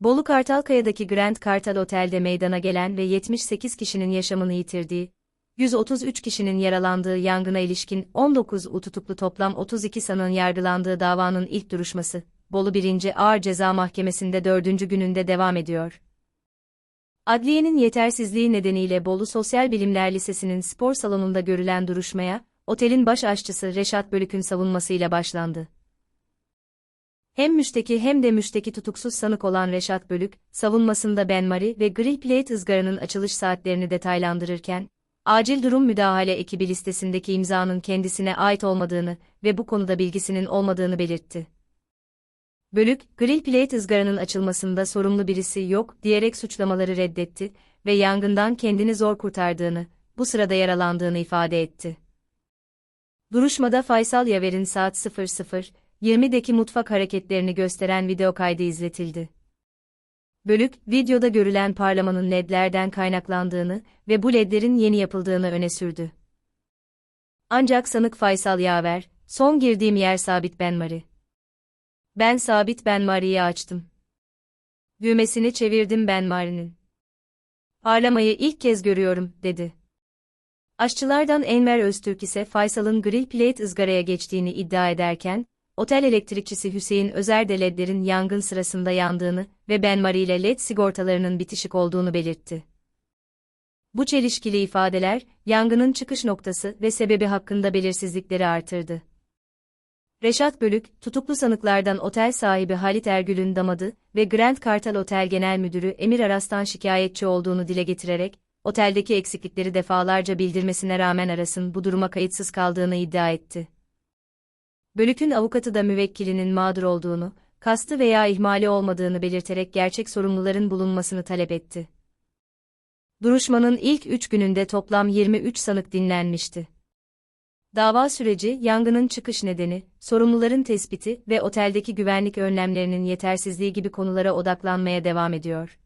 Bolu Kartalkaya'daki Grand Kartal Otel'de meydana gelen ve 78 kişinin yaşamını yitirdiği, 133 kişinin yaralandığı yangına ilişkin 19 tutuklu toplam 32 sanığın yargılandığı davanın ilk duruşması, Bolu 1. Ağır Ceza Mahkemesi'nde 4. gününde devam ediyor. Adliyenin yetersizliği nedeniyle Bolu Sosyal Bilimler Lisesi'nin spor salonunda görülen duruşmaya, otelin baş aşçısı Reşat Bölük'ün savunmasıyla başlandı. Hem müşteki hem de müşteki tutuksuz sanık olan Reşat Bölük, savunmasında benmari ve grill plate ızgaranın açılış saatlerini detaylandırırken, acil durum müdahale ekibi listesindeki imzanın kendisine ait olmadığını ve bu konuda bilgisinin olmadığını belirtti. Bölük, grill plate ızgaranın açılmasında sorumlu birisi yok diyerek suçlamaları reddetti ve yangından kendini zor kurtardığını, bu sırada yaralandığını ifade etti. Duruşmada Faysal Yaver'in saat 00 20'deki mutfak hareketlerini gösteren video kaydı izletildi. Bölük, videoda görülen parlamanın ledlerden kaynaklandığını ve bu ledlerin yeni yapıldığını öne sürdü. Ancak sanık Faysal Yaver, son girdiğim yer sabit benmari. Ben sabit benmariyi açtım. Düğmesini çevirdim benmarinin. Parlamayı ilk kez görüyorum, dedi. Aşçılardan Enver Öztürk ise Faysal'ın grill plate ızgaraya geçtiğini iddia ederken, otel elektrikçisi Hüseyin Özer de ledlerin yangın sırasında yandığını ve benmari ile led sigortalarının bitişik olduğunu belirtti. Bu çelişkili ifadeler, yangının çıkış noktası ve sebebi hakkında belirsizlikleri artırdı. Reşat Bölük, tutuklu sanıklardan otel sahibi Halit Ergül'ün damadı ve Grand Kartal Otel Genel Müdürü Emir Aras'tan şikayetçi olduğunu dile getirerek, oteldeki eksiklikleri defalarca bildirmesine rağmen Aras'ın bu duruma kayıtsız kaldığını iddia etti. Bölük'ün avukatı da müvekkilinin mağdur olduğunu, kastı veya ihmali olmadığını belirterek gerçek sorumluların bulunmasını talep etti. Duruşmanın ilk üç gününde toplam 23 sanık dinlenmişti. Dava süreci, yangının çıkış nedeni, sorumluların tespiti ve oteldeki güvenlik önlemlerinin yetersizliği gibi konulara odaklanmaya devam ediyor.